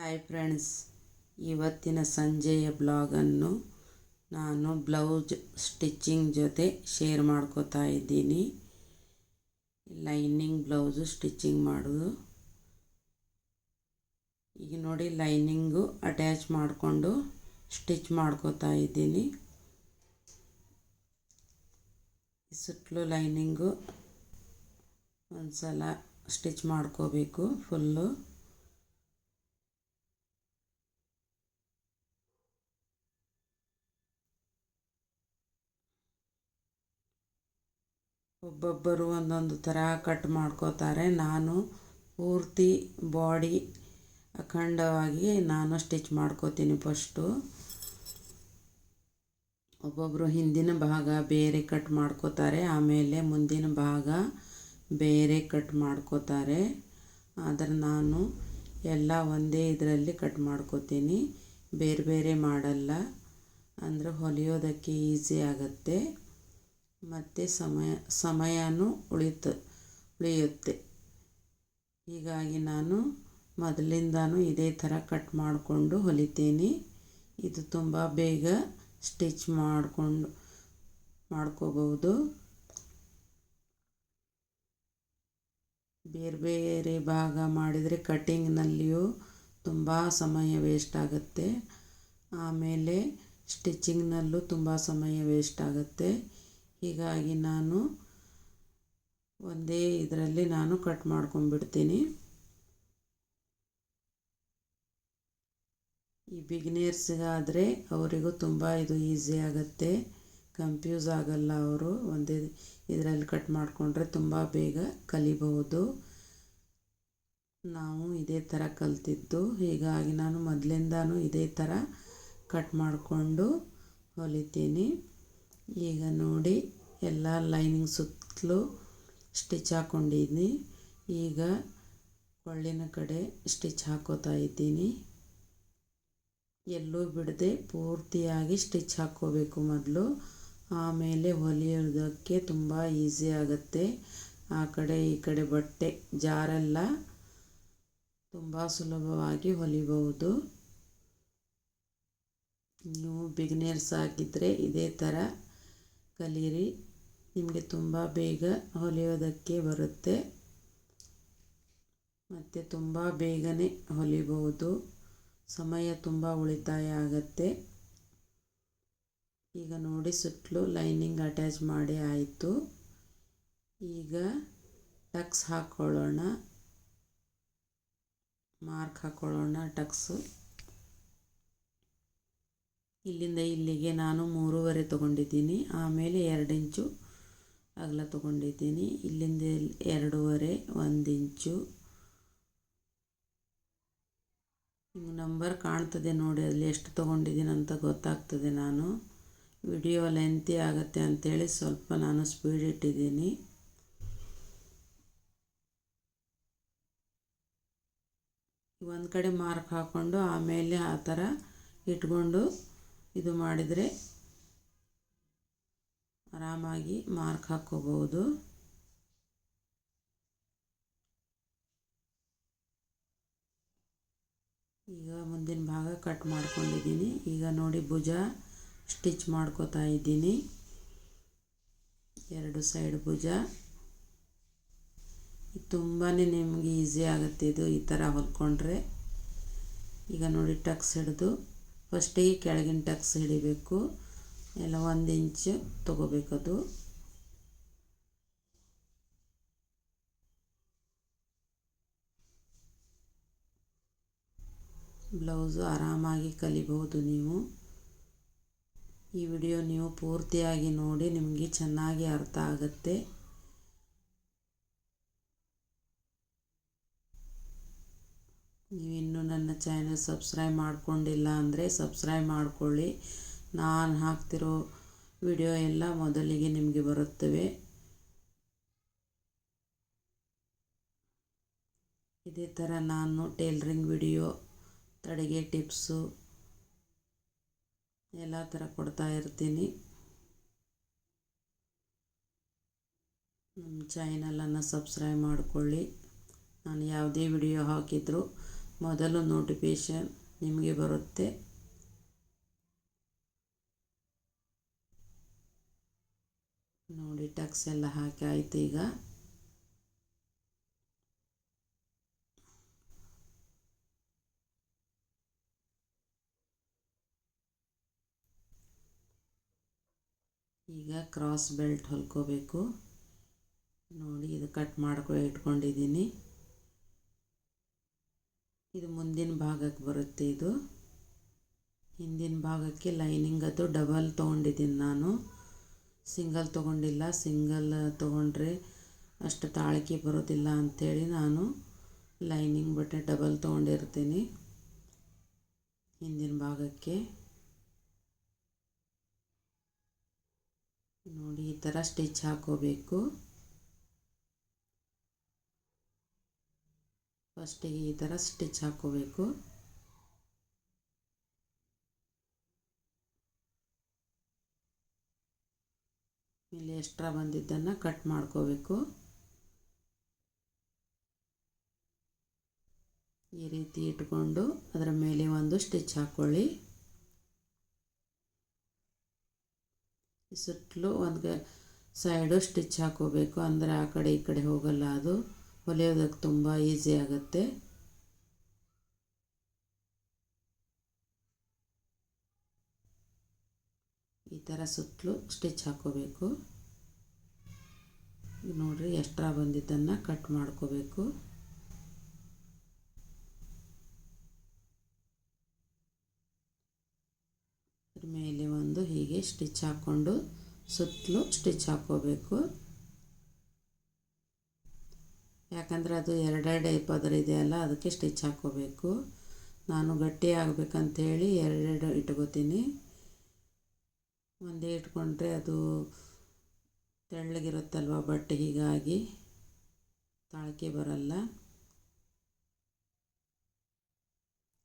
Hi friends ಇವತ್ತಿನ ಸಂಜೆಯ ಬ್ಲಾಗನ್ನು ನಾನು ಬ್ಲೌಸ್ ಸ್ಟಿಚ್ಚಿಂಗ್ ಜೊತೆ ಶೇರ್ ಮಾಡ್ಕೋತಾ ಇದ್ದೀನಿ. ಲೈನಿಂಗ್ ಬ್ಲೌಸು ಸ್ಟಿಚ್ಚಿಂಗ್ ಮಾಡೋದು. ಈಗ ನೋಡಿ ಲೈನಿಂಗು ಅಟ್ಯಾಚ್ ಮಾಡಿಕೊಂಡು ಸ್ಟಿಚ್ ಮಾಡ್ಕೋತಾ ಇದ್ದೀನಿ. ಸುತ್ತಲೂ ಲೈನಿಂಗು ಒಂದು ಸಲ ಸ್ಟಿಚ್ ಮಾಡ್ಕೋಬೇಕು ಫುಲ್ಲು ಒಬ್ಬೊಬ್ಬರು ಒಂದೊಂದು ಥರ ಕಟ್ ಮಾಡ್ಕೋತಾರೆ. ನಾನು ಪೂರ್ತಿ ಬಾಡಿ ಅಖಂಡವಾಗಿ ನಾನು ಸ್ಟಿಚ್ ಮಾಡ್ಕೋತೀನಿ ಫಸ್ಟು. ಒಬ್ಬೊಬ್ಬರು ಹಿಂದಿನ ಭಾಗ ಬೇರೆ ಕಟ್ ಮಾಡ್ಕೋತಾರೆ, ಆಮೇಲೆ ಮುಂದಿನ ಭಾಗ ಬೇರೆ ಕಟ್ ಮಾಡ್ಕೋತಾರೆ. ಆದರೆ ನಾನು ಎಲ್ಲ ಒಂದೇ ಇದರಲ್ಲಿ ಕಟ್ ಮಾಡ್ಕೋತೀನಿ. ಬೇರೆ ಬೇರೆ ಮಾಡಲ್ಲ. ಅಂದರೆ ಹೊಲಿಯೋದಕ್ಕೆ ಈಸಿ ಆಗುತ್ತೆ. ಮತ್ತು ಸಮಯ, ಸಮಯನೂ ಉಳಿತ, ಉಳಿಯುತ್ತೆ. ಹೀಗಾಗಿ ನಾನು ಮೊದಲಿಂದನೂ ಇದೇ ಥರ ಕಟ್ ಮಾಡಿಕೊಂಡು ಹೊಲಿತೀನಿ. ಇದು ತುಂಬ ಬೇಗ ಸ್ಟಿಚ್ ಮಾಡಿಕೊಂಡು, ಮಾಡ್ಕೋಬಹುದು. ಬೇರೆ ಬೇರೆ ಭಾಗ ಮಾಡಿದರೆ ಕಟ್ಟಿಂಗ್ನಲ್ಲಿಯೂ ತುಂಬ ಸಮಯ ವೇಸ್ಟ್ ಆಗುತ್ತೆ. ಆಮೇಲೆ ಸ್ಟಿಚ್ಚಿಂಗ್ನಲ್ಲೂ ತುಂಬ ಸಮಯ ವೇಸ್ಟ್ ಆಗುತ್ತೆ. ಹೀಗಾಗಿ ನಾನು ಒಂದೇ ಇದರಲ್ಲಿ ನಾನು ಕಟ್ ಮಾಡ್ಕೊಂಡ್ಬಿಡ್ತೀನಿ. ಈ ಬಿಗಿನೇರ್ಸ್ಗಾದರೆ ಅವರಿಗೂ ತುಂಬ ಇದು ಈಸಿ ಆಗುತ್ತೆ. ಕನ್ಫ್ಯೂಸ್ ಆಗಲ್ಲ ಅವರು. ಒಂದೇ ಇದರಲ್ಲಿ ಕಟ್ ಮಾಡಿಕೊಂಡ್ರೆ ತುಂಬ ಬೇಗ ಕಲಿಬಹುದು. ನಾವು ಇದೇ ಥರ ಕಲ್ತಿದ್ದು. ಹೀಗಾಗಿ ನಾನು ಮೊದಲಿಂದಾನು ಇದೇ ಥರ ಕಟ್ ಮಾಡಿಕೊಂಡು ಹೊಲಿತೀನಿ. ಈಗ ನೋಡಿ, ಎಲ್ಲ ಲೈನಿಂಗ್ ಸುತ್ತಲೂ ಸ್ಟಿಚ್ ಹಾಕ್ಕೊಂಡಿದ್ದೀನಿ ಈಗ ಕೊಳ್ಳಿನ ಕಡೆ ಸ್ಟಿಚ್ ಹಾಕೋತಾ ಇದ್ದೀನಿ. ಎಲ್ಲೂ ಬಿಡದೆ ಪೂರ್ತಿಯಾಗಿ ಸ್ಟಿಚ್ ಹಾಕ್ಕೋಬೇಕು ಮೊದಲು. ಆಮೇಲೆ ಹೊಲಿಯೋದಕ್ಕೆ ತುಂಬ ಈಸಿ ಆಗುತ್ತೆ. ಆ ಕಡೆ ಈ ಕಡೆ ಬಟ್ಟೆ, ಜಾರಲ್ಲ ತುಂಬ ಸುಲಭವಾಗಿ ಹೊಲಿಬಹುದು. ನೀವು ಬಿಗಿನರ್ಸ್ ಆಗಿದ್ದರೆ ಇದೇ ಥರ ಕಲೀರಿ. ನಿಮಗೆ ತುಂಬ ಬೇಗ ಹೊಲಿಯೋದಕ್ಕೆ ಬರುತ್ತೆ. ಮತ್ತು ತುಂಬ ಬೇಗನೆ ಹೊಲಿಬಹುದು. ಸಮಯ ತುಂಬ ಉಳಿತಾಯ ಆಗುತ್ತೆ. ಈಗ ನೋಡಿ ಸುತ್ತಲೂ ಲೈನಿಂಗ್ ಅಟ್ಯಾಚ್ ಮಾಡಿ ಆಯಿತು. ಈಗ ಟಕ್ಸ್ ಹಾಕ್ಕೊಳ್ಳೋಣ ಮಾರ್ಕ್ ಹಾಕ್ಕೊಳ್ಳೋಣ ಟಕ್ಸು. ಇಲ್ಲಿಂದ ಇಲ್ಲಿಗೆ ನಾನು ಮೂರುವರೆ ತೊಗೊಂಡಿದ್ದೀನಿ. ಆಮೇಲೆ ಎರಡು ಇಂಚು ಅಗಲ ತೊಗೊಂಡಿದ್ದೀನಿ. ಇಲ್ಲಿಂದ ಎರಡೂವರೆ, ಒಂದು ಇಂಚು. ನಂಬರ್ ಕಾಣ್ತದೆ ನೋಡಿ, ಅಲ್ಲಿ ಎಷ್ಟು ತೊಗೊಂಡಿದ್ದೀನಿ ಅಂತ ಗೊತ್ತಾಗ್ತದೆ ನಾನು. ವಿಡಿಯೋ ಲೆಂತಿ ಆಗುತ್ತೆ ಅಂಥೇಳಿ ಸ್ವಲ್ಪ ನಾನು ಸ್ಪೀಡ್ ಇಟ್ಟಿದ್ದೀನಿ. ಒಂದು ಕಡೆ ಮಾರ್ಕ್ ಹಾಕ್ಕೊಂಡು ಆಮೇಲೆ ಆ ಥರ ಇಟ್ಕೊಂಡು ಇದು ಮಾಡಿದರೆ ಆರಾಮಾಗಿ ಮಾರ್ಕ್ ಹಾಕ್ಕೋಬೋದು ಈಗ ಮುಂದಿನ ಭಾಗ ಕಟ್ ಮಾಡ್ಕೊಂಡಿದ್ದೀನಿ. ಈಗ ನೋಡಿ ಭುಜ ಸ್ಟಿಚ್ ಮಾಡ್ಕೋತಾ ಇದ್ದೀನಿ. ಎರಡು ಸೈಡ್ ಭುಜ. ತುಂಬಾ ನಿಮಗೆ ಈಸಿ ಆಗುತ್ತೆ ಇದು ಈ ಥರ ಹೊಲ್ಕೊಂಡ್ರೆ. ಈಗ ನೋಡಿ ಟಕ್ಸ್ ಹಿಡಿದು ಫಸ್ಟಿಗೆ ಕೆಳಗಿನ ಟಕ್ಸ್ ಹಿಡಿಬೇಕು. ಎಲ್ಲ ಒಂದು ಇಂಚು ತೊಗೋಬೇಕದು ಬ್ಲೌಸು ಆರಾಮಾಗಿ ಕಲಿಬಹುದು ನೀವು. ಈ ವಿಡಿಯೋ ನೀವು ಪೂರ್ತಿಯಾಗಿ ನೋಡಿ, ನಿಮಗೆ ಚೆನ್ನಾಗಿ ಅರ್ಥ ಆಗುತ್ತೆ. ನೀವಿನ್ನೂ ನನ್ನ ಚಾನಲ್ ಸಬ್ಸ್ಕ್ರೈಬ್ ಮಾಡ್ಕೊಂಡಿಲ್ಲ ಅಂದರೆ ಸಬ್ಸ್ಕ್ರೈಬ್ ಮಾಡಿಕೊಳ್ಳಿ. ನಾನು ಹಾಕ್ತಿರೋ ವಿಡಿಯೋ ಎಲ್ಲ ಮೊದಲಿಗೆ ನಿಮಗೆ ಬರುತ್ತವೆ. ಇದೇ ಥರ ನಾನು ಟೇಲ್ರಿಂಗ್ ವಿಡಿಯೋ, ತಡೆಗೆ ಟಿಪ್ಸು ಎಲ್ಲ ಥರ ಕೊಡ್ತಾ ಇರ್ತೀನಿ. ನಮ್ಮ ಚಾನಲನ್ನು ಸಬ್ಸ್ಕ್ರೈಬ್ ಮಾಡಿಕೊಳ್ಳಿ. ನಾನು ಯಾವುದೇ ವಿಡಿಯೋ ಹಾಕಿದರೂ ಮೊದಲು ನೋಟಿಫಿಕೇಶನ್ ನಿಮಗೆ ಬರುತ್ತೆ. ನೋಡಿ ಟಕ್ಸ್ ಎಲ್ಲ ಹಾಕಿ ಆಯಿತು ಈಗ. ಈಗ ಕ್ರಾಸ್ ಬೆಲ್ಟ್ ಹೊಲ್ಕೋಬೇಕು. ನೋಡಿ, ಇದು ಕಟ್ ಮಾಡ್ಕೊ ಇಟ್ಕೊಂಡಿದ್ದೀನಿ ಇದು ಮುಂದಿನ ಭಾಗಕ್ಕೆ ಬರುತ್ತೆ ಇದು. ಹಿಂದಿನ ಭಾಗಕ್ಕೆ ಲೈನಿಂಗ್ ಅದು ಡಬಲ್ ತೊಗೊಂಡಿದ್ದೀನಿ ನಾನು. ಸಿಂಗಲ್ ತೊಗೊಂಡಿಲ್ಲ ಸಿಂಗಲ್ ತೊಗೊಂಡ್ರೆ ಅಷ್ಟು ತಾಳಿಕೆ ಬರೋದಿಲ್ಲ ಅಂಥೇಳಿ ನಾನು ಲೈನಿಂಗ್ ಬಟ್ಟೆ ಡಬಲ್ ತೊಗೊಂಡಿರ್ತೀನಿ. ಹಿಂದಿನ ಭಾಗಕ್ಕೆ. ನೋಡಿ ಈ ಥರ ಸ್ಟಿಚ್ ಹಾಕೋಬೇಕು. ಫಸ್ಟಿಗೆ ಈ ಥರ ಸ್ಟಿಚ್ ಹಾಕೋಬೇಕು. ಇಲ್ಲಿ ಎಕ್ಸ್ಟ್ರಾ ಬಂದಿದ್ದನ್ನು ಕಟ್ ಮಾಡ್ಕೋಬೇಕು. ಈ ರೀತಿ ಇಟ್ಕೊಂಡು ಅದರ ಮೇಲೆ ಒಂದು ಸ್ಟಿಚ್ ಹಾಕ್ಕೊಳ್ಳಿ ಸುತ್ತಲೂ ಒಂದು ಸೈಡು ಸ್ಟಿಚ್ ಹಾಕೋಬೇಕು. ಅಂದರೆ ಆ ಕಡೆ ಈ ಕಡೆ ಹೋಗಲ್ಲ ಅದು. ಹೊಲಿಯೋದಕ್ಕೆ ತುಂಬ ಈಸಿ ಆಗುತ್ತೆ. ಈ ಥರ ಸುತ್ತಲೂ ಸ್ಟಿಚ್ ಹಾಕೋಬೇಕು. ನೋಡಿರಿ ಎಕ್ಸ್ಟ್ರಾ ಬಂದಿದ್ದನ್ನು ಕಟ್ ಮಾಡ್ಕೋಬೇಕು. ಮೇಲೆ ಒಂದು ಹೀಗೆ ಸ್ಟಿಚ್ ಹಾಕ್ಕೊಂಡು ಸುತ್ತಲೂ ಸ್ಟಿಚ್ ಹಾಕ್ಕೋಬೇಕು ಯಾಕಂದರೆ ಅದು ಎರಡೆರಡು ಇದೆ ಇದೆಯಲ್ಲ ಅದಕ್ಕೆ ಸ್ಟಿಚ್ ಹಾಕ್ಕೋಬೇಕು. ನಾನು ಗಟ್ಟಿ ಆಗಬೇಕಂತೇಳಿ ಎರಡೆರಡು ಇಟ್ಕೋತೀನಿ. ಒಂದೇ ಇಟ್ಕೊಂಡ್ರೆ ಅದು ತೆಳ್ಳಗಿರುತ್ತಲ್ವ ಬಟ್ಟೆ? ಹೀಗಾಗಿ ತಾಳ್ಕೆ ಬರಲ್ಲ.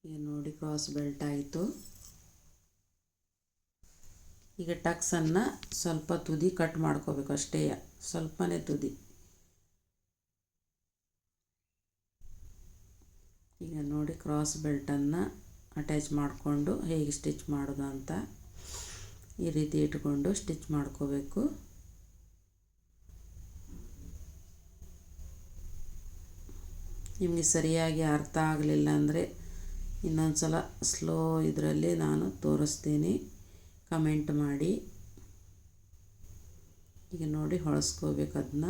ಈಗ ನೋಡಿ ಕ್ರಾಸ್ ಬೆಲ್ಟ್ ಆಯಿತು. ಈಗ ಟಕ್ಸನ್ನು ಸ್ವಲ್ಪ ತುದಿ ಕಟ್ ಮಾಡ್ಕೋಬೇಕು ಅಷ್ಟೇ, ಸ್ವಲ್ಪನೇ ತುದಿ. ಈಗ ನೋಡಿ ಕ್ರಾಸ್ ಬೆಲ್ಟನ್ನು ಅಟ್ಯಾಚ್ ಮಾಡಿಕೊಂಡು ಹೇಗೆ ಸ್ಟಿಚ್ ಮಾಡೋದು ಅಂತ ಈ ರೀತಿ ಇಟ್ಕೊಂಡು ಸ್ಟಿಚ್ ಮಾಡ್ಕೋಬೇಕು. ನಿಮಗೆ ಸರಿಯಾಗಿ ಅರ್ಥ ಆಗಲಿಲ್ಲ ಅಂದರೆ ಇನ್ನೊಂದು ಸಲ ಸ್ಲೋ ಇದರಲ್ಲಿ ನಾನು ತೋರಿಸ್ತೀನಿ. ಕಮೆಂಟ್ ಮಾಡಿ. ಈಗ ನೋಡಿ ಹೊಳಸ್ಕೋಬೇಕು ಅದನ್ನ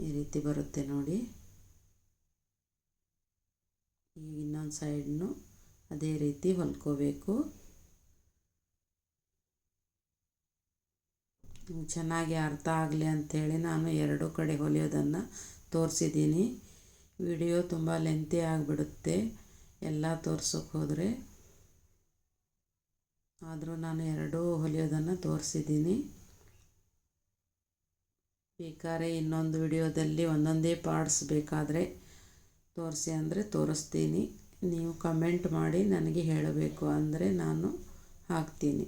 ಈ ರೀತಿ ಬರುತ್ತೆ ನೋಡಿ. ಈಗ ಇನ್ನೊಂದು ಸೈಡ್ನು ಅದೇ ರೀತಿ ಹೊಲ್ಕೋಬೇಕು. ಚೆನ್ನಾಗಿ ಅರ್ಥ ಆಗಲಿ ಅಂಥೇಳಿ ನಾನು ಎರಡೂ ಕಡೆ ಹೊಲಿಯೋದನ್ನು ತೋರಿಸಿದ್ದೀನಿ. ವಿಡಿಯೋ ತುಂಬ ಲೆಂತಿ ಆಗಿಬಿಡುತ್ತೆ. ಎಲ್ಲ ತೋರ್ಸೋಕೆ ಹೋದರೆ. ಆದರೂ ನಾನು ಎರಡೂ ಹೊಲಿಯೋದನ್ನು ತೋರಿಸಿದ್ದೀನಿ. ಬೇಕಾದ್ರೆ ಇನ್ನೊಂದು ವಿಡಿಯೋದಲ್ಲಿ ಒಂದೊಂದೇ ಪಾರ್ಟ್ಸ್ ಬೇಕಾದರೆ ತೋರಿಸಿ ಅಂದರೆ ತೋರಿಸ್ತೀನಿ. ನೀವು ಕಮೆಂಟ್ ಮಾಡಿ ನನಗೆ ಹೇಳಬೇಕು ಅಂದರೆ ನಾನು ಹಾಕ್ತೀನಿ.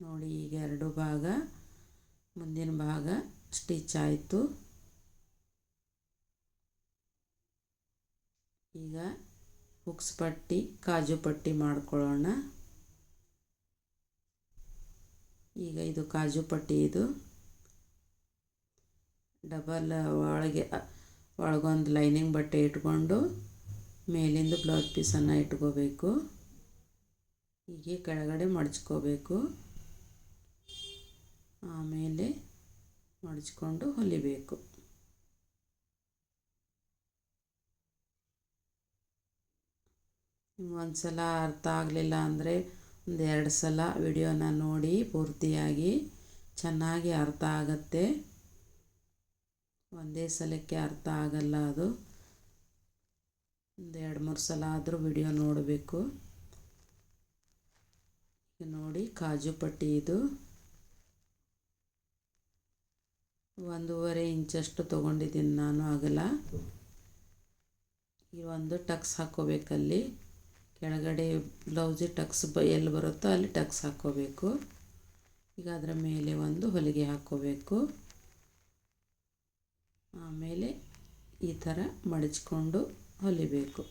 ನೋಡಿ, ಈಗ ಎರಡು ಭಾಗ, ಮುಂದಿನ ಭಾಗ ಸ್ಟಿಚ್ ಆಯಿತು. ಈಗ ಹುಕ್ಸ್ ಪಟ್ಟಿ, ಕಾಜು ಪಟ್ಟಿ ಮಾಡ್ಕೊಳ್ಳೋಣ. ಈಗ ಇದು ಕಾಜು ಪಟ್ಟಿ ಇದು. ಡಬಲ್ ಒಳಗೆ ಒಳಗೊಂದು ಲೈನಿಂಗ್ ಬಟ್ಟೆ ಇಟ್ಕೊಂಡು ಮೇಲಿಂದ ಬ್ಲೌಸ್ ಪೀಸನ್ನು ಇಟ್ಕೋಬೇಕು. ಹೀಗೆ ಕೆಳಗಡೆ ಮಡಚ್ಕೋಬೇಕು. ಆಮೇಲೆ ಮಡಚ್ಕೊಂಡು ಹೊಲಿಬೇಕು. ಒಂದು ಸಲ ಅರ್ಥ ಆಗಲಿಲ್ಲ ಅಂದರೆ ಒಂದು ಎರಡು ಸಲ ವಿಡಿಯೋನ ನೋಡಿ ಪೂರ್ತಿಯಾಗಿ ಚೆನ್ನಾಗಿ ಅರ್ಥ ಆಗತ್ತೆ. ಒಂದೇ ಸಲಕ್ಕೆ ಅರ್ಥ ಆಗಲ್ಲ ಅದು. ಒಂದು ಎರಡು ಮೂರು ಸಲ ಆದರೂ ವಿಡಿಯೋ ನೋಡಬೇಕು. ನೋಡಿ ಕಾಜು ಪಟ್ಟಿ ಇದು. ಒಂದೂವರೆ ಇಂಚಷ್ಟು ತೊಗೊಂಡಿದ್ದೀನಿ ನಾನು ಆಗಲ್ಲ. ಈ ಒಂದು ಟಕ್ಸ್ ಹಾಕ್ಕೋಬೇಕಲ್ಲಿ ಕೆಳಗಡೆ ಬ್ಲೌಸ್ ಟಕ್ಸ್ ಬ ಎಲ್ಲಿ ಬರುತ್ತೋ ಅಲ್ಲಿ ಟಕ್ಸ್ ಹಾಕ್ಕೋಬೇಕು ಈಗ ಅದರ ಮೇಲೆ ಒಂದು ಹೊಲಿಗೆ ಹಾಕ್ಕೋಬೇಕು ಆಮೇಲೆ ಈ ಥರ ಮಡಚ್ಕೊಂಡು ಹೊಲಿಬೇಕು.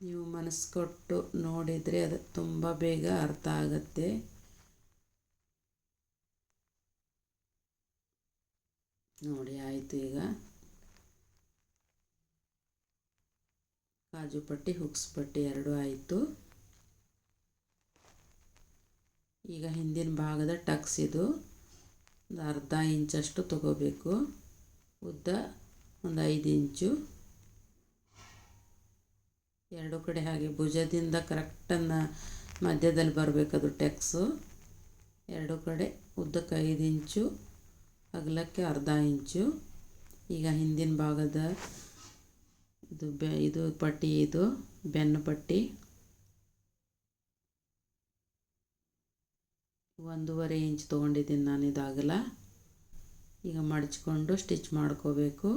ನೀವು ಮನಸ್ಸು ಕೊಟ್ಟು ನೋಡಿದರೆ ಅದು ತುಂಬ ಬೇಗ ಅರ್ಥ ಆಗುತ್ತೆ. ನೋಡಿ, ಆಯಿತು ಈಗ. ಕಾಜು ಪಟ್ಟಿ, ಹುಕ್ಸ್ ಪಟ್ಟಿ ಎರಡೂ ಆಯಿತು. ಈಗ ಹಿಂದಿನ ಭಾಗದ ಟಕ್ಸ್ ಇದು. ಒಂದು ಅರ್ಧ ಇಂಚಷ್ಟು ತಗೋಬೇಕು. ಉದ್ದ ಒಂದು ಐದು ಇಂಚು. ಎರಡು ಕಡೆ ಹಾಗೆ ಭುಜದಿಂದ ಕರೆಕ್ಟನ್ನು ಮಧ್ಯದಲ್ಲಿ ಬರಬೇಕದು ಟೆಕ್ಸು. ಎರಡು ಕಡೆ ಉದ್ದಕ್ಕೆ ಐದು ಇಂಚು, ಅಗಲಕ್ಕೆ ಅರ್ಧ ಇಂಚು. ಈಗ ಹಿಂದಿನ ಭಾಗದ ಇದು ಬೆ ಇದು ಪಟ್ಟಿ ಇದು, ಬೆನ್ನು ಪಟ್ಟಿ. ಒಂದೂವರೆ ಇಂಚ್ ತೊಗೊಂಡಿದ್ದೀನಿ ನಾನು ಇದಾಗಲ್ಲ. ಈಗ ಮಡಚ್ಕೊಂಡು ಸ್ಟಿಚ್ ಮಾಡ್ಕೋಬೇಕು.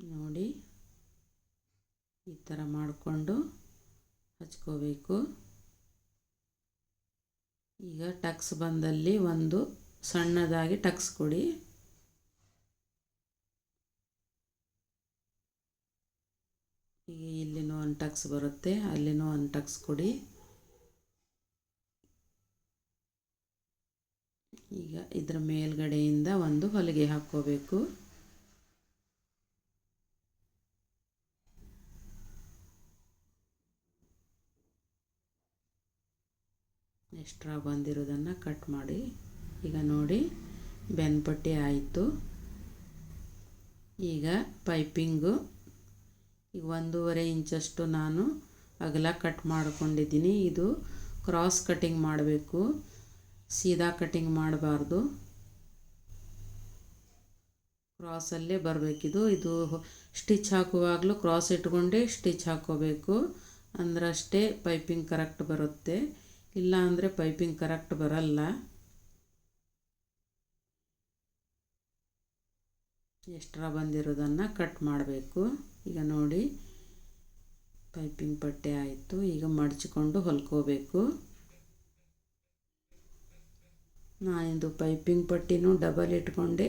ನೋಡಿ, ಈ ಥರ ಮಾಡಿಕೊಂಡು ಹಚ್ಕೋಬೇಕು. ಈಗ ಟಕ್ಸ್ ಬಂದಲ್ಲಿ ಒಂದು ಸಣ್ಣದಾಗಿ ಟಕ್ಸ್ ಕೊಡಿ. ಈಗ ಇಲ್ಲಿನೂ ಒಂದು ಟಕ್ಸ್ ಬರುತ್ತೆ, ಅಲ್ಲಿನೂ ಒಂದು ಟಕ್ಸ್ ಕೊಡಿ. ಈಗ ಇದರ ಮೇಲ್ಗಡೆಯಿಂದ ಒಂದು ಹೊಲಿಗೆ ಹಾಕ್ಕೋಬೇಕು. ಎಕ್ಸ್ಟ್ರಾ ಬಂದಿರೋದನ್ನು ಕಟ್ ಮಾಡಿ. ಈಗ ನೋಡಿ, ಬೆನ್ಪಟ್ಟಿ ಆಯಿತು. ಈಗ ಪೈಪಿಂಗು. ಈಗ ಒಂದೂವರೆ ಇಂಚಷ್ಟು ನಾನು ಅಗಲ ಕಟ್ ಮಾಡ್ಕೊಂಡಿದ್ದೀನಿ. ಇದು ಕ್ರಾಸ್ ಕಟಿಂಗ್ ಮಾಡಬೇಕು. ಸೀದಾ ಕಟಿಂಗ್ ಮಾಡಬಾರ್ದು. ಕ್ರಾಸಲ್ಲೇ ಬರಬೇಕಿದು. ಇದು ಸ್ಟಿಚ್ ಹಾಕುವಾಗಲೂ ಕ್ರಾಸ್ ಇಟ್ಕೊಂಡೇ ಸ್ಟಿಚ್ ಹಾಕ್ಕೋಬೇಕು ಅಂದ್ರಷ್ಟೇ ಪೈಪಿಂಗ್ ಕರೆಕ್ಟ್ ಬರುತ್ತೆ. ಇಲ್ಲ ಅಂದರೆ ಪೈಪಿಂಗ್ ಕರೆಕ್ಟ್ ಬರಲ್ಲ. ಎಕ್ಸ್ಟ್ರಾ ಬಂದಿರೋದನ್ನು ಕಟ್ ಮಾಡಬೇಕು. ಈಗ ನೋಡಿ ಪೈಪಿಂಗ್ ಪಟ್ಟೆ ಆಯಿತು. ಈಗ ಮಡಚಿಕೊಂಡು ಹೊಲ್ಕೋಬೇಕು. ನಾನಿಂದು ಪೈಪಿಂಗ್ ಪಟ್ಟಿನೂ ಡಬಲ್ ಇಟ್ಕೊಂಡೆ.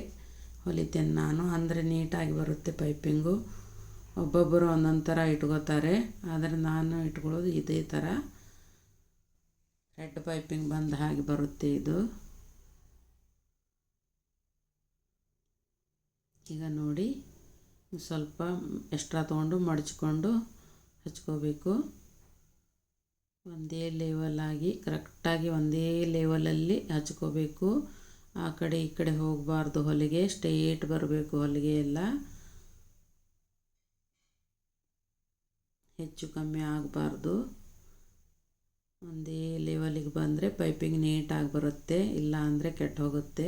ಹೊಲಿತೇನೆ ನಾನು. ಅಂದರೆ ನೀಟಾಗಿ ಬರುತ್ತೆ ಪೈಪಿಂಗು ಒಬ್ಬೊಬ್ಬರು ಒಂದೊಂದು ಥರ ಇಟ್ಕೋತಾರೆ. ಆದರೆ ನಾನು ಇಟ್ಕೊಳ್ಳೋದು ಇದೇ ಥರ ರೆಡ್ ಪೈಪಿಂಗ್ ಬಂದ ಹಾಗೆ ಬರುತ್ತೆ ಇದು. ಈಗ ನೋಡಿ ಸ್ವಲ್ಪ ಎಕ್ಸ್ಟ್ರಾ ತೊಗೊಂಡು ಮಡಚ್ಕೊಂಡು ಹಚ್ಕೋಬೇಕು. ಒಂದೇ ಲೆವಲಾಗಿ ಕರೆಕ್ಟಾಗಿ ಒಂದೇ ಲೆವೆಲಲ್ಲಿ ಹಚ್ಕೋಬೇಕು. ಆ ಕಡೆ ಈ ಕಡೆ ಹೋಗಬಾರ್ದು ಹೊಲಿಗೆ ಸ್ಟ್ರೇಟ್ ಬರಬೇಕು ಹೊಲಿಗೆ ಎಲ್ಲ. ಹೆಚ್ಚು ಕಮ್ಮಿ ಆಗಬಾರ್ದು. ಒಂದೇ ಲೆವೆಲಿಗೆ ಬಂದರೆ ಪೈಪಿಂಗ್ ನೀಟಾಗಿ ಬರುತ್ತೆ ಇಲ್ಲ ಅಂದರೆ ಕೆಟ್ಟು ಹೋಗುತ್ತೆ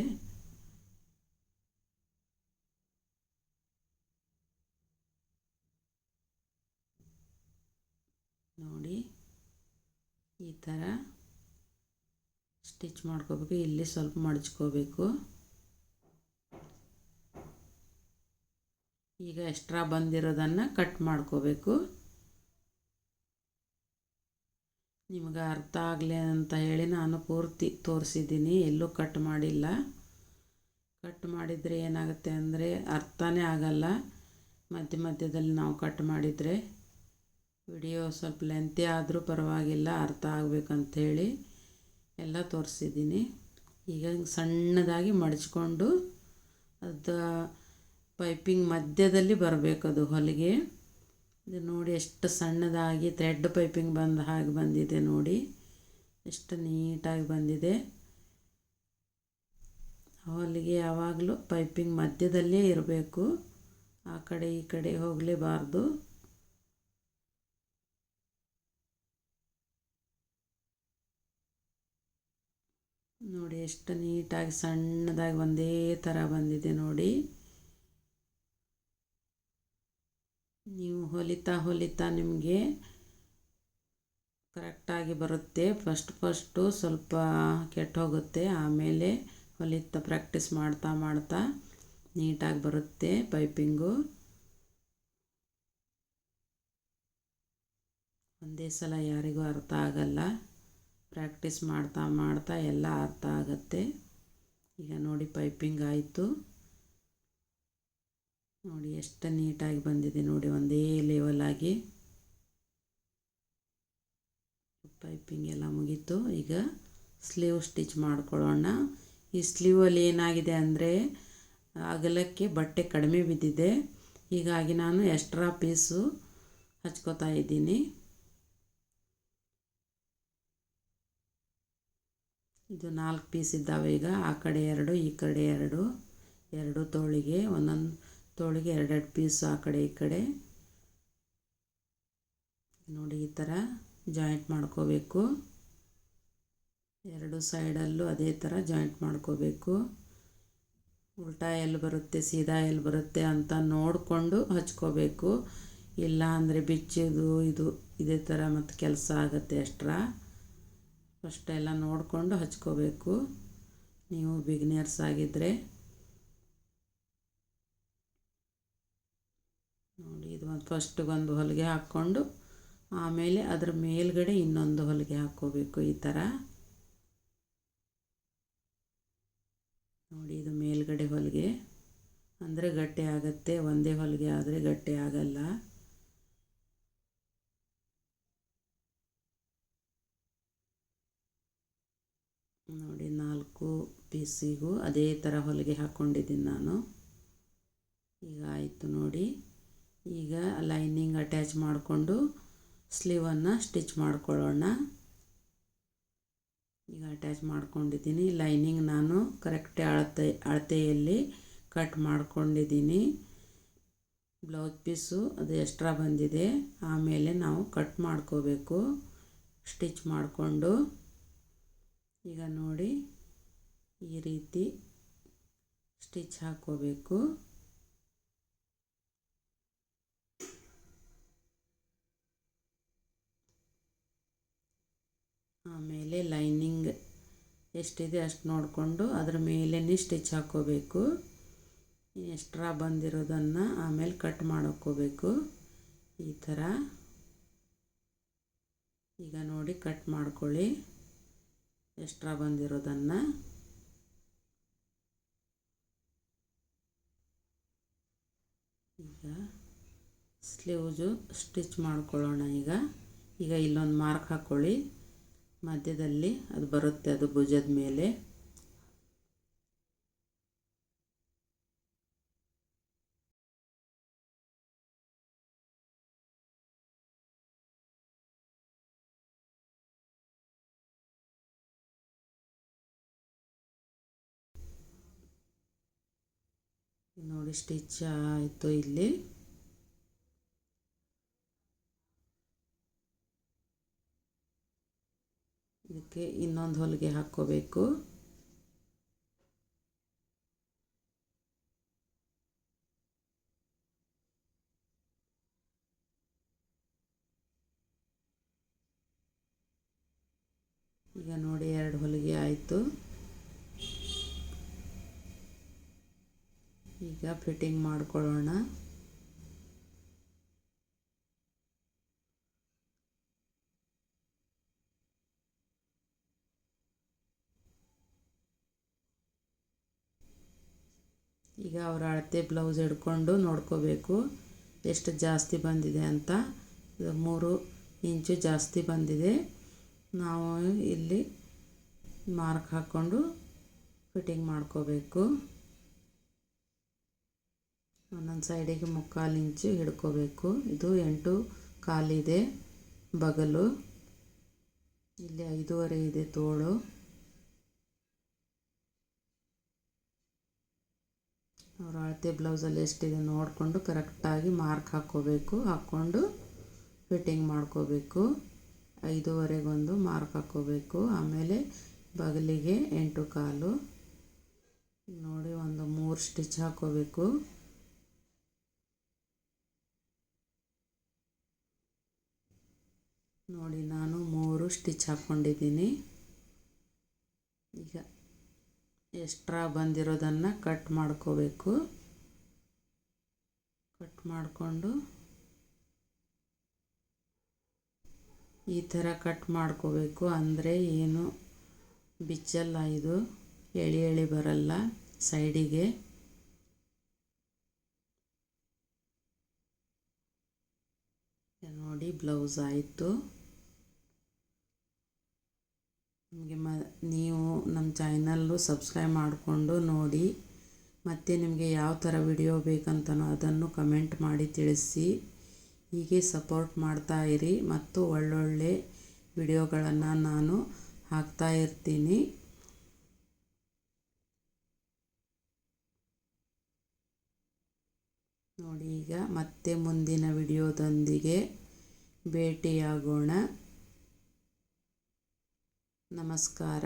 ನೋಡಿ ಈ ಥರ ಸ್ಟಿಚ್ ಮಾಡ್ಕೋಬೇಕು. ಇಲ್ಲಿ ಸ್ವಲ್ಪ ಮಡಚ್ಕೋಬೇಕು. ಈಗ ಎಕ್ಸ್ಟ್ರಾ ಬಂದಿರೋದನ್ನು ಕಟ್ ಮಾಡ್ಕೋಬೇಕು. ನಿಮ್ಗೆ ಅರ್ಥ ಆಗಲಿ ಅಂತ ಹೇಳಿ ನಾನು ಪೂರ್ತಿ ತೋರಿಸಿದ್ದೀನಿ. ಎಲ್ಲೂ ಕಟ್ ಮಾಡಿಲ್ಲ. ಕಟ್ ಮಾಡಿದರೆ ಏನಾಗುತ್ತೆ ಅಂದರೆ ಅರ್ಥನೇ ಆಗಲ್ಲ. ಮಧ್ಯ ಮಧ್ಯದಲ್ಲಿ ನಾವು ಕಟ್ ಮಾಡಿದರೆ ವಿಡಿಯೋ ಸ್ವಲ್ಪ ಲೆಂತಿ ಆದರೂ ಪರವಾಗಿಲ್ಲ, ಅರ್ಥ ಆಗಬೇಕಂಥೇಳಿ ಎಲ್ಲ ತೋರಿಸಿದ್ದೀನಿ. ಈಗ ಸಣ್ಣದಾಗಿ ಮಡಚ್ಕೊಂಡು ಅದು ಪೈಪಿಂಗ್ ಮಧ್ಯದಲ್ಲಿ ಬರಬೇಕದು ಹೊಲಿಗೆ. ಇದು ನೋಡಿ ಎಷ್ಟು ಸಣ್ಣದಾಗಿ ಥ್ರೆಡ್ ಪೈಪಿಂಗ್ ಬಂದ ಹಾಗೆ ಬಂದಿದೆ ನೋಡಿ. ಎಷ್ಟು ನೀಟಾಗಿ ಬಂದಿದೆ. ಹೊಲಿಗೆ ಯಾವಾಗಲೂ ಪೈಪಿಂಗ್ ಮಧ್ಯದಲ್ಲೇ ಇರಬೇಕು. ಆ ಕಡೆ ಈ ಕಡೆ ಹೋಗಲೇಬಾರ್ದು. ನೋಡಿ, ಎಷ್ಟು ನೀಟಾಗಿ ಸಣ್ಣದಾಗಿ ಒಂದೇ ಥರ ಬಂದಿದೆ ನೋಡಿ. ನೀವು ಹೊಲಿತಾ ಹೊಲಿತಾ ನಿಮಗೆ ಕರೆಕ್ಟಾಗಿ ಬರುತ್ತೆ. ಫಸ್ಟ್ ಫಸ್ಟು ಸ್ವಲ್ಪ ಕೆಟ್ಟು ಹೋಗುತ್ತೆ. ಆಮೇಲೆ ಹೊಲಿತಾ ಪ್ರಾಕ್ಟೀಸ್ ಮಾಡ್ತಾ ಮಾಡ್ತಾ ನೀಟಾಗಿ ಬರುತ್ತೆ ಪೈಪಿಂಗು ಒಂದೇ ಸಲ ಯಾರಿಗೂ ಅರ್ಥ ಆಗಲ್ಲ. ಪ್ರಾಕ್ಟೀಸ್ ಮಾಡ್ತಾ ಮಾಡ್ತಾ ಎಲ್ಲ ಅರ್ಥ ಆಗತ್ತೆ. ಈಗ ನೋಡಿ ಪೈಪಿಂಗ್ ಆಯಿತು. ನೋಡಿ ಎಷ್ಟು ನೀಟಾಗಿ ಬಂದಿದೆ ನೋಡಿ ಒಂದೇ ಲೆವೆಲಾಗಿ ಪೈಪಿಂಗ್ ಎಲ್ಲ ಮುಗೀತು. ಈಗ ಸ್ಲೀವ್ ಸ್ಟಿಚ್ ಮಾಡ್ಕೊಳ್ಳೋಣ. ಈ ಸ್ಲೀವಲ್ಲಿ ಏನಾಗಿದೆ ಅಂದರೆ ಅಗಲಕ್ಕೆ ಬಟ್ಟೆ ಕಡಿಮೆ ಬಿದ್ದಿದೆ. ಹೀಗಾಗಿ ನಾನು ಎಕ್ಸ್ಟ್ರಾ ಪೀಸು ಹಚ್ಕೋತಾ ಇದ್ದೀನಿ. ಇದು ನಾಲ್ಕು ಪೀಸ್ ಇದ್ದಾವೆ ಈಗ. ಆ ಕಡೆ ಎರಡು, ಈ ಕಡೆ ಎರಡು ಎರಡು ತೋಳಿಗೆ, ಒಂದೊಂದು ತೋಳಿಗೆ ಎರಡೆರಡು ಪೀಸು ಆ ಕಡೆ, ಈ ಕಡೆ. ನೋಡಿ ಈ ಥರ ಜಾಯಿಂಟ್ ಮಾಡ್ಕೋಬೇಕು. ಎರಡು ಸೈಡಲ್ಲೂ ಅದೇ ಥರ ಜಾಯಿಂಟ್ ಮಾಡ್ಕೋಬೇಕು. ಉಲ್ಟಾ ಎಲ್ಲಿ ಬರುತ್ತೆ, ಸೀದಾ ಎಲ್ಲಿ ಬರುತ್ತೆ ಅಂತ ನೋಡಿಕೊಂಡು ಹಚ್ಕೋಬೇಕು. ಇಲ್ಲ ಅಂದರೆ ಬಿಚ್ಚಿದು, ಇದು, ಇದೇ ಥರ ಮತ್ತು ಕೆಲಸ ಆಗುತ್ತೆ ಎಕ್ಸ್ಟ್ರಾ ಎಲ್ಲ ನೋಡಿಕೊಂಡು ಹಚ್ಕೋಬೇಕು. ನೀವು ಬಿಗ್ನಿಯರ್ಸ್ ಆಗಿದ್ದರೆ ನೋಡಿ, ಇದು ಒಂದು ಫಸ್ಟ್ ಒಂದು ಹೊಲಿಗೆ ಹಾಕ್ಕೊಂಡು, ಆಮೇಲೆ ಅದ್ರ ಮೇಲ್ಗಡೆ ಇನ್ನೊಂದು ಹೊಲಿಗೆ ಹಾಕ್ಕೋಬೇಕು ಈ ಥರ. ನೋಡಿ, ಇದು ಮೇಲ್ಗಡೆ ಹೊಲಿಗೆ. ಅಂದರೆ ಗಟ್ಟಿ ಆಗುತ್ತೆ, ಒಂದೇ ಹೊಲಿಗೆ ಆದರೆ ಗಟ್ಟಿ ಆಗಲ್ಲ. ನೋಡಿ, ನಾಲ್ಕು ಪೀಸಿಗೂ ಅದೇ ಥರ ಹೊಲಿಗೆ ಹಾಕ್ಕೊಂಡಿದ್ದೀನಿ ನಾನು. ಈಗ ಆಯಿತು ನೋಡಿ. ಈಗ ಲೈನಿಂಗ್ ಅಟ್ಯಾಚ್ ಮಾಡಿಕೊಂಡು ಸ್ಲೀವನ್ನು ಸ್ಟಿಚ್ ಮಾಡ್ಕೊಳ್ಳೋಣ. ಈಗ ಅಟ್ಯಾಚ್ ಮಾಡ್ಕೊಂಡಿದ್ದೀನಿ. ಲೈನಿಂಗ್ ನಾನು ಕರೆಕ್ಟ್ ಅಳತೆ, ಅಳತೆಯಲ್ಲಿ ಕಟ್ ಮಾಡ್ಕೊಂಡಿದ್ದೀನಿ. ಬ್ಲೌಸ್ ಪೀಸು ಅದು ಎಕ್ಸ್ಟ್ರಾ ಬಂದಿದೆ. ಆಮೇಲೆ ನಾವು ಕಟ್ ಮಾಡ್ಕೋಬೇಕು. ಸ್ಟಿಚ್ ಮಾಡಿಕೊಂಡು ಈಗ ನೋಡಿ ಈ ರೀತಿ ಸ್ಟಿಚ್ ಹಾಕ್ಕೋಬೇಕು ಆಮೇಲೆ ಲೈನಿಂಗ್ ಎಷ್ಟಿದೆ ಅಷ್ಟು ನೋಡಿಕೊಂಡು ಅದ್ರ ಮೇಲೇ ಸ್ಟಿಚ್ ಹಾಕ್ಕೋಬೇಕು ಎಕ್ಸ್ಟ್ರಾ ಬಂದಿರೋದನ್ನು ಆಮೇಲೆ ಕಟ್ ಮಾಡ್ಕೋಬೇಕು. ಈ ಥರ. ಈಗ ನೋಡಿ ಕಟ್ ಮಾಡ್ಕೊಳ್ಳಿ. ಎಕ್ಸ್ಟ್ರಾ ಬಂದಿರೋದನ್ನು ಈಗ ಸ್ಲೀವ್ಸು ಸ್ಟಿಚ್ ಮಾಡ್ಕೊಳ್ಳೋಣ ಈಗ. ಈಗ ಇಲ್ಲೊಂದು ಮಾರ್ಕ್ ಹಾಕ್ಕೊಳ್ಳಿ ಮಧ್ಯದಲ್ಲಿ ಅದು ಬರುತ್ತೆ ಅದು ಭುಜದ ಮೇಲೆ. ನೋಡಿ ಸ್ಟಿಚ್ ಆಯಿತು ಇಲ್ಲಿ ಇದಕ್ಕೆ ಇನ್ನೊಂದು ಹೊಲಿಗೆ ಹಾಕ್ಕೋಬೇಕು ಈಗ ನೋಡಿ ಎರಡು ಹೊಲಿಗೆ ಆಯಿತು ಈಗ ಫಿಟ್ಟಿಂಗ್ ಮಾಡ್ಕೊಳ್ಳೋಣ. ಈಗ ಅವರ ಅಳತೆ ಬ್ಲೌಸ್ ಹಿಡ್ಕೊಂಡು ನೋಡ್ಕೋಬೇಕು. ಎಷ್ಟು ಜಾಸ್ತಿ ಬಂದಿದೆ ಅಂತ. ಮೂರು ಇಂಚು ಜಾಸ್ತಿ ಬಂದಿದೆ. ನಾವು ಇಲ್ಲಿ ಮಾರ್ಕ್ ಹಾಕ್ಕೊಂಡು ಫಿಟ್ಟಿಂಗ್ ಮಾಡ್ಕೋಬೇಕು. ಒಂದೊಂದು ಸೈಡಿಗೆ ಮುಕ್ಕಾಲು ಇಂಚು ಹಿಡ್ಕೋಬೇಕು. ಇದು ಎಂಟು ಕಾಲಿದೆ, ಬಗಲು. ಇಲ್ಲಿ ಐದೂವರೆ ಇದೆ ತೋಳು. ಅವರ ಅಳತೆ ಬ್ಲೌಸಲ್ಲಿ ಎಷ್ಟಿದೆ ನೋಡಿಕೊಂಡು ಕರೆಕ್ಟಾಗಿ ಮಾರ್ಕ್ ಹಾಕ್ಕೋಬೇಕು. ಹಾಕ್ಕೊಂಡು ಫಿಟ್ಟಿಂಗ್ ಮಾಡ್ಕೋಬೇಕು. ಐದೂವರೆಗೊಂದು ಮಾರ್ಕ್ ಹಾಕ್ಕೋಬೇಕು. ಆಮೇಲೆ ಬಗಲಿಗೆ ಎಂಟು ಕಾಲು. ನೋಡಿ, ಒಂದು ಮೂರು ಸ್ಟಿಚ್ ಹಾಕ್ಕೋಬೇಕು. ನೋಡಿ, ನಾನು ಮೂರು ಸ್ಟಿಚ್ ಹಾಕ್ಕೊಂಡಿದ್ದೀನಿ ಈಗ ಎಕ್ಸ್ಟ್ರಾ ಬಂದಿರೋದನ್ನು ಕಟ್ ಮಾಡ್ಕೋಬೇಕು. ಕಟ್ ಮಾಡಿಕೊಂಡು ಈ ಥರ ಕಟ್ ಮಾಡ್ಕೋಬೇಕು. ಅಂದರೆ ಏನು ಬಿಚ್ಚಲ್ಲ ಇದು. ಎಳಿ ಎಳಿ ಬರಲ್ಲ ಸೈಡಿಗೆ. ನೋಡಿ, ಬ್ಲೌಸ್ ಆಯಿತು. ನಿಮಗೆ ಮ, ನೀವು ನಮ್ಮ ಚಾನಲ್ಲು ಸಬ್ಸ್ಕ್ರೈಬ್ ಮಾಡಿಕೊಂಡು ನೋಡಿ, ಮತ್ತು ನಿಮಗೆ ಯಾವ ಥರ ವಿಡಿಯೋ ಬೇಕಂತನೋ ಅದನ್ನು ಕಮೆಂಟ್ ಮಾಡಿ ತಿಳಿಸಿ, ಹೀಗೆ ಸಪೋರ್ಟ್ ಮಾಡ್ತಾ ಇರಿ. ಮತ್ತು ಒಳ್ಳೊಳ್ಳೆ ವಿಡಿಯೋಗಳನ್ನು ನಾನು ಹಾಕ್ತಾ ಇರ್ತೀನಿ. ನೋಡಿ ಈಗ ಮತ್ತೆ ಮುಂದಿನ ವಿಡಿಯೋದೊಂದಿಗೆ ಭೇಟಿಯಾಗೋಣ. ನಮಸ್ಕಾರ